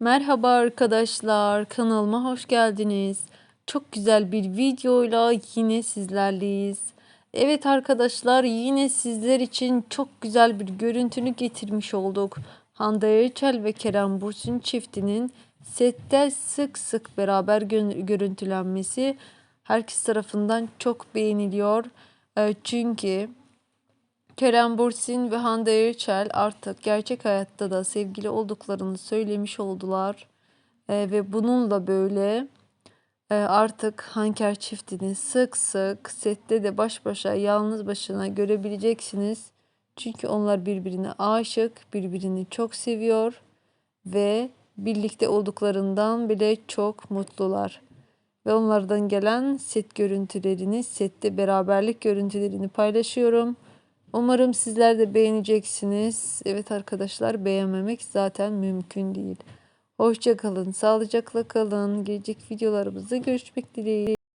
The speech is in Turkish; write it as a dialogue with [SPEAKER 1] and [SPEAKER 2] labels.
[SPEAKER 1] Merhaba arkadaşlar, kanalıma hoş geldiniz. Çok güzel bir videoyla yine sizlerleyiz. Evet arkadaşlar, yine sizler için çok güzel bir görüntünü getirmiş olduk. Hande Erçel ve Kerem Bürsin çiftinin sette sık sık beraber gö- görüntülenmesi herkes tarafından çok beğeniliyor. Ee, Çünkü Kerem Bürsin ve Hande Erçel artık gerçek hayatta da sevgili olduklarını söylemiş oldular. Ee, ve bununla böyle e, artık Hanker çiftini sık sık sette de baş başa yalnız başına görebileceksiniz. Çünkü onlar birbirine aşık, birbirini çok seviyor ve birlikte olduklarından bile çok mutlular. Ve onlardan gelen set görüntülerini, sette beraberlik görüntülerini paylaşıyorum. Umarım sizler de beğeneceksiniz. Evet arkadaşlar beğenmemek zaten mümkün değil. Hoşça kalın, sağlıcakla kalın. Gelecek videolarımızda görüşmek dileğiyle.